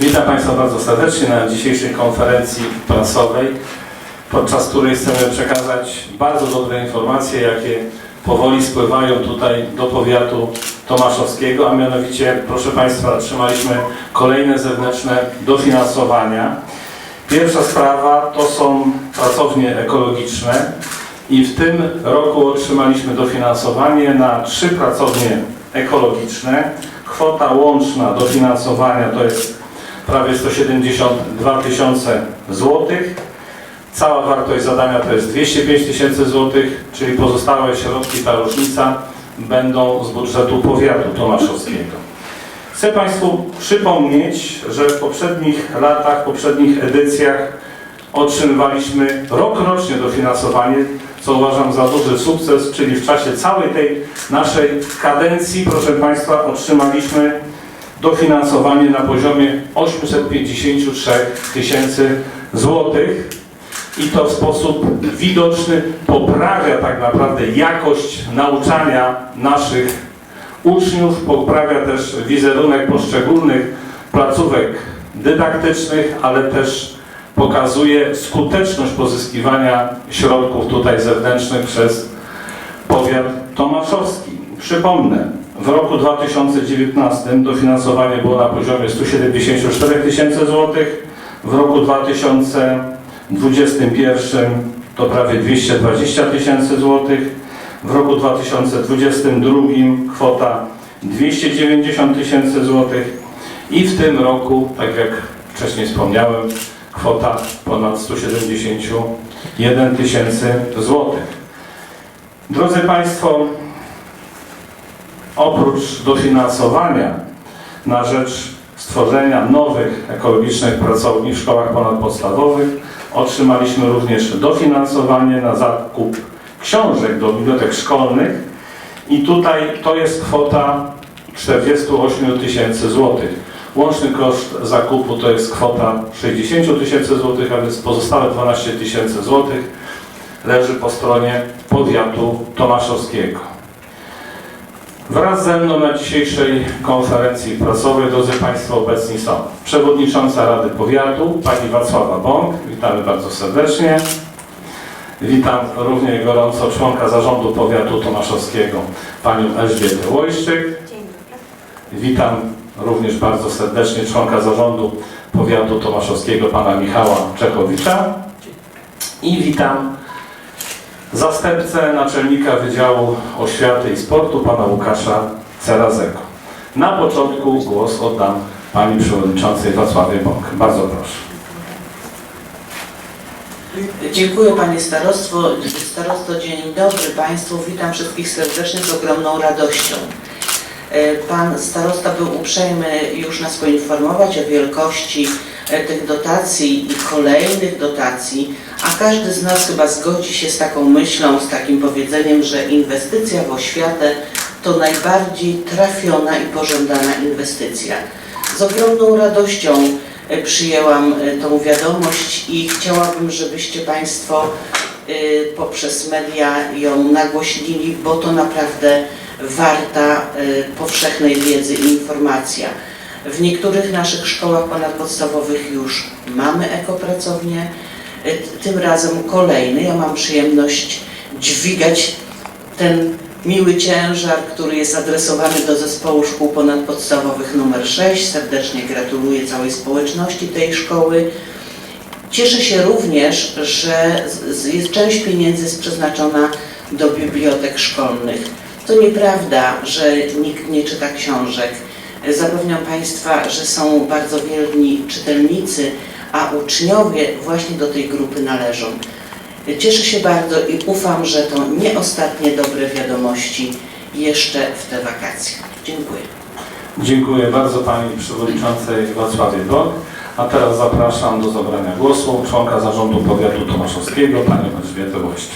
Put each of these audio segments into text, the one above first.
Witam Państwa bardzo serdecznie na dzisiejszej konferencji prasowej, podczas której chcemy przekazać bardzo dobre informacje, jakie powoli spływają tutaj do powiatu tomaszowskiego, a mianowicie, proszę Państwa, otrzymaliśmy kolejne zewnętrzne dofinansowania. Pierwsza sprawa to są pracownie ekologiczne i w tym roku otrzymaliśmy dofinansowanie na trzy pracownie ekologiczne. Kwota łączna dofinansowania to jest prawie 172 tysiące złotych. Cała wartość zadania to jest 205 tysięcy złotych, czyli pozostałe środki, ta różnica będą z budżetu powiatu tomaszowskiego. Chcę Państwu przypomnieć, że w poprzednich latach, w poprzednich edycjach otrzymywaliśmy rokrocznie dofinansowanie, co uważam za duży sukces, czyli w czasie całej tej naszej kadencji, proszę Państwa, otrzymaliśmy dofinansowanie na poziomie 853 tysięcy złotych i to w sposób widoczny poprawia tak naprawdę jakość nauczania naszych uczniów, poprawia też wizerunek poszczególnych placówek dydaktycznych, ale też pokazuje skuteczność pozyskiwania środków tutaj zewnętrznych przez powiat tomaszowski. Przypomnę, w roku 2019 dofinansowanie było na poziomie 174 tysięcy złotych, w roku 2021 to prawie 220 tysięcy złotych, w roku 2022 kwota 290 tysięcy złotych. I w tym roku, tak jak wcześniej wspomniałem, kwota ponad 171 tysięcy złotych. Drodzy Państwo, oprócz dofinansowania na rzecz stworzenia nowych ekologicznych pracowni w szkołach ponadpodstawowych otrzymaliśmy również dofinansowanie na zakup książek do bibliotek szkolnych i tutaj to jest kwota 48 tysięcy złotych. Łączny koszt zakupu to jest kwota 60 tysięcy złotych, a więc pozostałe 12 tysięcy złotych leży po stronie powiatu tomaszowskiego. Wraz ze mną na dzisiejszej konferencji prasowej, drodzy Państwo, obecni są przewodnicząca Rady Powiatu, pani Wacława Bąk, witamy bardzo serdecznie. Witam równie gorąco członka zarządu powiatu tomaszowskiego, panią Elżbietę Łojszczyk. Witam również bardzo serdecznie członka zarządu powiatu tomaszowskiego, pana Michała Czechowicza. I witam zastępcę naczelnika Wydziału Oświaty i Sportu, pana Łukasza Cerazego. Na początku głos oddam pani przewodniczącej Wacławie Bąk. Bardzo proszę. Dziękuję Panie Starostwo. Starosto, dzień dobry Państwu. Witam wszystkich serdecznie z ogromną radością. E, Pan Starosta był uprzejmy już nas poinformować o wielkości e, tych dotacji i kolejnych dotacji, a każdy z nas chyba zgodzi się z taką myślą, z takim powiedzeniem, że inwestycja w oświatę to najbardziej trafiona i pożądana inwestycja. Z ogromną radością e, przyjęłam e, tą wiadomość i chciałabym, żebyście Państwo e, poprzez media ją nagłośnili, bo to naprawdę warta powszechnej wiedzy i informacja. W niektórych naszych szkołach ponadpodstawowych już mamy ekopracownie, tym razem kolejny. Ja mam przyjemność dźwigać ten miły ciężar, który jest adresowany do zespołu szkół ponadpodstawowych numer 6. Serdecznie gratuluję całej społeczności tej szkoły. Cieszę się również, że jest część pieniędzy jest przeznaczona do bibliotek szkolnych. To nieprawda, że nikt nie czyta książek. Zapewniam Państwa, że są bardzo wierni czytelnicy, a uczniowie właśnie do tej grupy należą. Cieszę się bardzo i ufam, że to nie ostatnie dobre wiadomości jeszcze w te wakacje. Dziękuję. Dziękuję bardzo pani przewodniczącej Wacławie Bąk. A teraz zapraszam do zabrania głosu członka zarządu powiatu tomaszowskiego, panią Elżbietę Łość.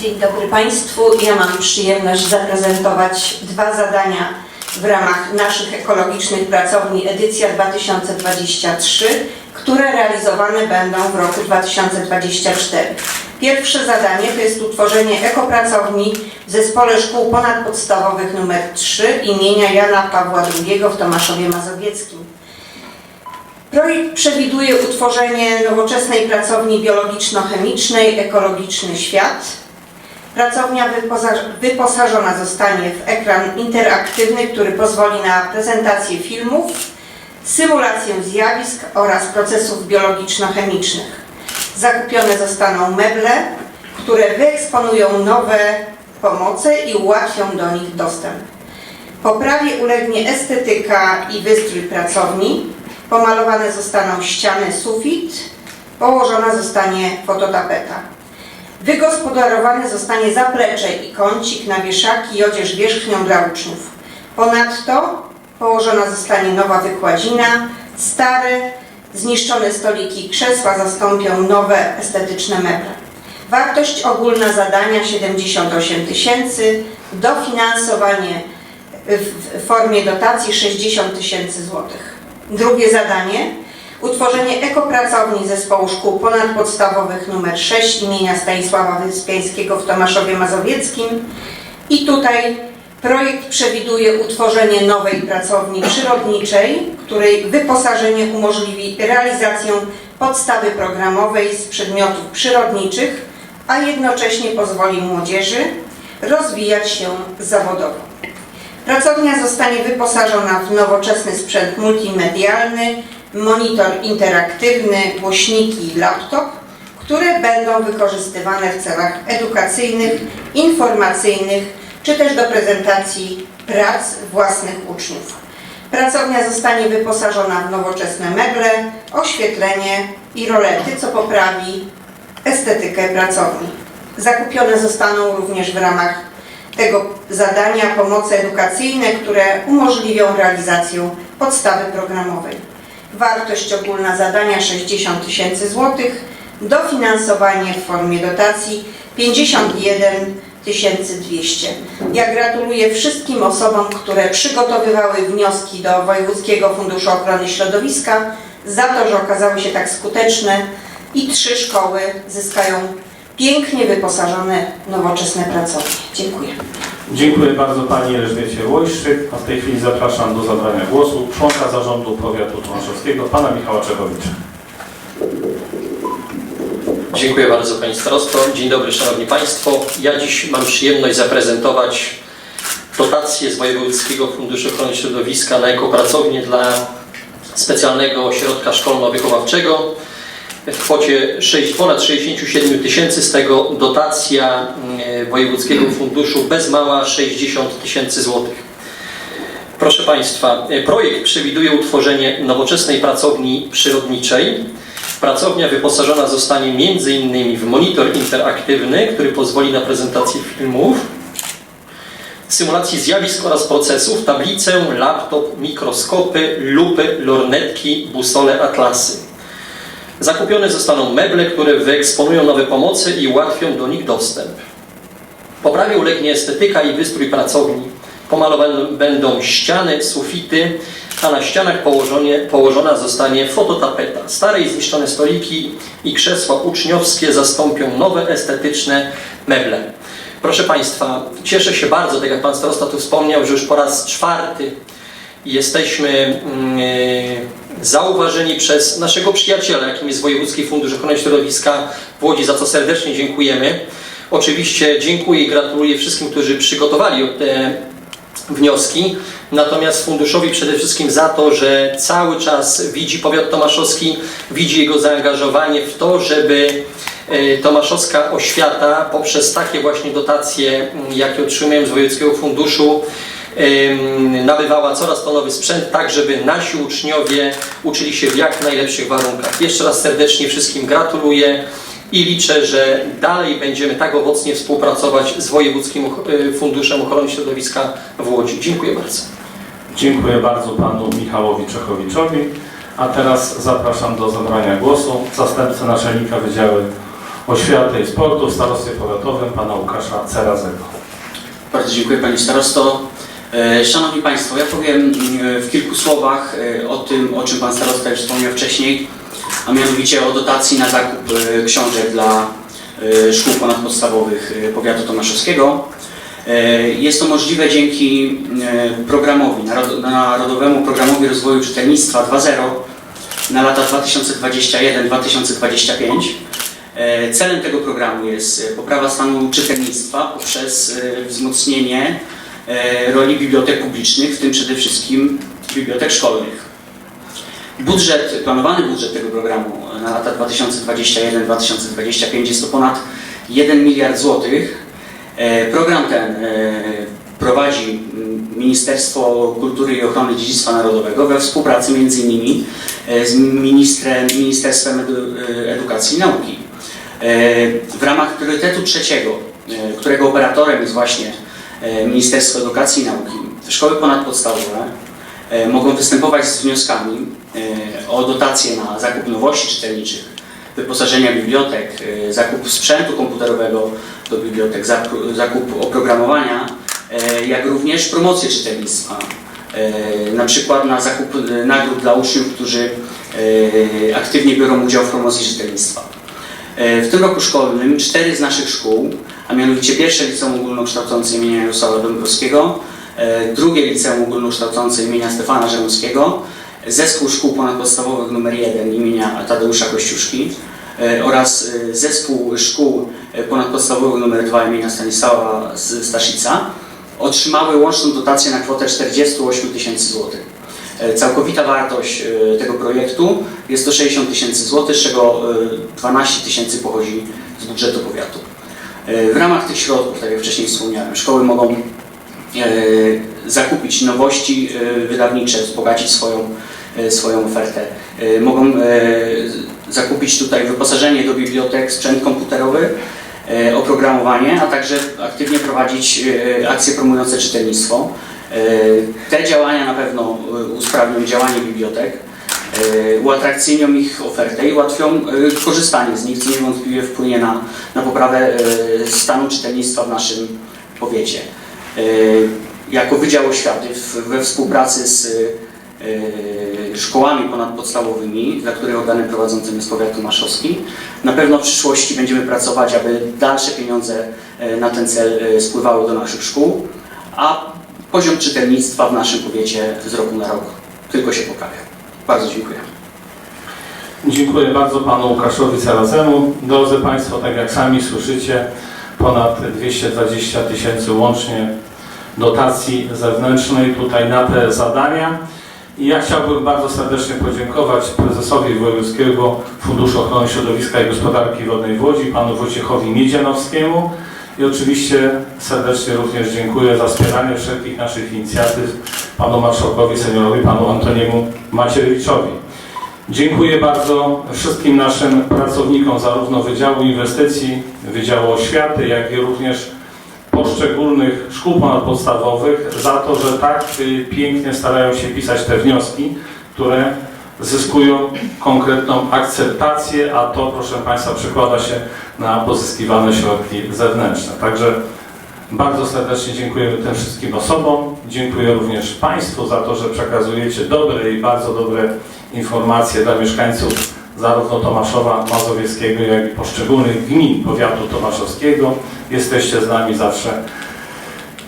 Dzień dobry Państwu. Ja mam przyjemność zaprezentować dwa zadania w ramach naszych ekologicznych pracowni edycja 2023, które realizowane będą w roku 2024. Pierwsze zadanie to jest utworzenie ekopracowni w Zespole Szkół Ponadpodstawowych nr 3 imienia Jana Pawła II w Tomaszowie Mazowieckim. Projekt przewiduje utworzenie nowoczesnej pracowni biologiczno-chemicznej Ekologiczny Świat. Pracownia wyposa- wyposażona zostanie w ekran interaktywny, który pozwoli na prezentację filmów, symulację zjawisk oraz procesów biologiczno-chemicznych. Zakupione zostaną meble, które wyeksponują nowe pomoce i ułatwią do nich dostęp. Poprawie ulegnie estetyka i wystrój pracowni. Pomalowane zostaną ściany, sufit. Położona zostanie fototapeta. Wygospodarowane zostanie zaplecze i kącik na wieszaki i odzież wierzchnią dla uczniów. Ponadto położona zostanie nowa wykładzina, stare, zniszczone stoliki i krzesła zastąpią nowe estetyczne meble. Wartość ogólna zadania 78 tysięcy, dofinansowanie w formie dotacji 60 tysięcy złotych. Drugie zadanie utworzenie ekopracowni zespołu szkół ponadpodstawowych nr 6 imienia Stanisława Wyspiańskiego w Tomaszowie Mazowieckim i tutaj projekt przewiduje utworzenie nowej pracowni przyrodniczej, której wyposażenie umożliwi realizację podstawy programowej z przedmiotów przyrodniczych, a jednocześnie pozwoli młodzieży rozwijać się zawodowo. Pracownia zostanie wyposażona w nowoczesny sprzęt multimedialny, monitor interaktywny, głośniki i laptop, które będą wykorzystywane w celach edukacyjnych, informacyjnych czy też do prezentacji prac własnych uczniów. Pracownia zostanie wyposażona w nowoczesne meble, oświetlenie i rolety, co poprawi estetykę pracowni. Zakupione zostaną również w ramach tego zadania pomocy edukacyjne, które umożliwią realizację podstawy programowej. Wartość ogólna zadania 60 tysięcy złotych, dofinansowanie w formie dotacji 51 200. Ja gratuluję wszystkim osobom, które przygotowywały wnioski do Wojewódzkiego Funduszu Ochrony Środowiska za to, że okazały się tak skuteczne i trzy szkoły zyskają pięknie wyposażone nowoczesne pracownie. Dziękuję. Dziękuję bardzo Pani Elżbiecie Łojszczyk. A w tej chwili zapraszam do zabrania głosu członka Zarządu Powiatu Tomaszowskiego, Pana Michała Czechowicza. Dziękuję bardzo Pani Starosto. Dzień dobry Szanowni Państwo. Ja dziś mam przyjemność zaprezentować dotację z Wojewódzkiego Funduszu Ochrony Środowiska na ekopracownię dla specjalnego ośrodka szkolno-wychowawczego w kwocie 6, ponad 67 tysięcy, z tego dotacja mm, Wojewódzkiego Funduszu bez mała 60 tysięcy złotych. Proszę Państwa, e, projekt przewiduje utworzenie nowoczesnej pracowni przyrodniczej. Pracownia wyposażona zostanie m.in. w monitor interaktywny, który pozwoli na prezentację filmów, symulacji zjawisk oraz procesów, tablicę, laptop, mikroskopy, lupy, lornetki, busole, atlasy. Zakupione zostaną meble, które wyeksponują nowe pomocy i ułatwią do nich dostęp. Poprawie ulegnie estetyka i wystrój pracowni. Pomalowane będą ściany, sufity, a na ścianach położona zostanie fototapeta. Stare i zniszczone stoliki i krzesła uczniowskie zastąpią nowe, estetyczne meble. Proszę Państwa, cieszę się bardzo, tak jak Pan Starosta tu wspomniał, że już po raz czwarty jesteśmy e, zauważeni przez naszego przyjaciela, jakim jest Wojewódzki Fundusz Ochrony Środowiska w Łodzi, za co serdecznie dziękujemy. Oczywiście dziękuję i gratuluję wszystkim, którzy przygotowali te wnioski, natomiast funduszowi przede wszystkim za to, że cały czas widzi powiat tomaszowski, widzi jego zaangażowanie w to, żeby e, tomaszowska oświata poprzez takie właśnie dotacje, jakie otrzymujemy z Wojewódzkiego Funduszu, nabywała coraz to nowy sprzęt, tak żeby nasi uczniowie uczyli się w jak najlepszych warunkach. Jeszcze raz serdecznie wszystkim gratuluję i liczę, że dalej będziemy tak owocnie współpracować z Wojewódzkim y, Funduszem Ochrony Środowiska w Łodzi. Dziękuję bardzo. Dziękuję bardzo Panu Michałowi Czechowiczowi. A teraz zapraszam do zabrania głosu zastępcę naczelnika Wydziału Oświaty i Sportu w Starostwie Powiatowym, Pana Łukasza Cerazego. Bardzo dziękuję Pani Starosto. E, Szanowni Państwo, ja powiem e, w kilku słowach e, o tym, o czym Pan Starosta już wspomniał wcześniej, a mianowicie o dotacji na zakup książek dla szkół ponadpodstawowych powiatu tomaszowskiego. Jest to możliwe dzięki programowi, narod- Narodowemu Programowi Rozwoju Czytelnictwa 2.0, na lata 2021-2025. E, Celem tego programu jest poprawa stanu czytelnictwa poprzez wzmocnienie roli bibliotek publicznych, w tym przede wszystkim bibliotek szkolnych. Budżet, planowany budżet tego programu na lata 2021-2025 jest to ponad 1 miliard złotych. E, Program ten e, prowadzi Ministerstwo Kultury i Ochrony Dziedzictwa Narodowego we współpracy e, z ministrem, Ministerstwem Edu- e, Edukacji i Nauki. E, W ramach priorytetu trzeciego, e, którego operatorem jest właśnie e, Ministerstwo Edukacji i Nauki, szkoły ponadpodstawowe e, mogą występować z wnioskami e, o dotacje na zakup nowości czytelniczych, wyposażenia bibliotek, e, zakup sprzętu komputerowego do bibliotek, zakup, oprogramowania, e, jak również promocję czytelnictwa. E, Na przykład na zakup e, nagród dla uczniów, którzy e, aktywnie biorą udział w promocji czytelnictwa. E, W tym roku szkolnym cztery z naszych szkół, a mianowicie pierwsze liceum ogólnokształcące imienia Jarosława Dąbrowskiego, e, drugie liceum ogólnokształcące imienia Stefana Żeromskiego, zespół szkół ponadpodstawowych nr 1 imienia Tadeusza Kościuszki e, oraz e, zespół szkół ponadpodstawowych nr 2 imienia Stanisława Staszica otrzymały łączną dotację na kwotę 48 tysięcy złotych. Całkowita wartość tego projektu jest to 60 tysięcy złotych, z czego e, 12 tysięcy pochodzi z budżetu powiatu. E, W ramach tych środków, tak jak wcześniej wspomniałem, szkoły mogą e, zakupić nowości e, wydawnicze, wzbogacić swoją, swoją ofertę. Mogą zakupić tutaj wyposażenie do bibliotek, sprzęt komputerowy, oprogramowanie, a także aktywnie prowadzić akcje promujące czytelnictwo. Te działania na pewno usprawnią działanie bibliotek, uatrakcyjnią ich ofertę i ułatwią e, korzystanie z nich, co niewątpliwie wpłynie na, na poprawę e, stanu czytelnictwa w naszym powiecie. E, Jako Wydział Oświaty we współpracy z e, szkołami ponadpodstawowymi, dla których organem prowadzącym jest powiat tomaszowski, na pewno w przyszłości będziemy pracować, aby dalsze pieniądze e, na ten cel e, spływały do naszych szkół, a poziom czytelnictwa w naszym powiecie z roku na rok tylko się poprawia. Bardzo dziękuję. Dziękuję bardzo panu Łukaszowi Carazemu. Drodzy Państwo, tak jak sami słyszycie, ponad 220 tysięcy łącznie dotacji zewnętrznej tutaj na te zadania. I ja chciałbym bardzo serdecznie podziękować prezesowi Wojewódzkiego Funduszu Ochrony Środowiska i Gospodarki Wodnej w Łodzi, panu Wojciechowi Miedzianowskiemu i oczywiście serdecznie również dziękuję za wspieranie wszelkich naszych inicjatyw panu marszałkowi seniorowi, panu Antoniemu Macierewiczowi. Dziękuję bardzo wszystkim naszym pracownikom zarówno Wydziału Inwestycji, Wydziału Oświaty, jak i również poszczególnych szkół ponadpodstawowych za to, że tak pięknie starają się pisać te wnioski, które zyskują konkretną akceptację, a to, proszę Państwa, przekłada się na pozyskiwane środki zewnętrzne. Także bardzo serdecznie dziękujemy tym wszystkim osobom. Dziękuję również Państwu za to, że przekazujecie dobre i bardzo dobre informacje dla mieszkańców zarówno Tomaszowa Mazowieckiego, jak i poszczególnych gmin powiatu tomaszowskiego. Jesteście z nami zawsze,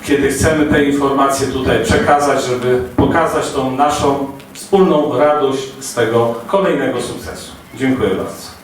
kiedy chcemy te informacje tutaj przekazać, żeby pokazać tą naszą wspólną radość z tego kolejnego sukcesu. Dziękuję bardzo.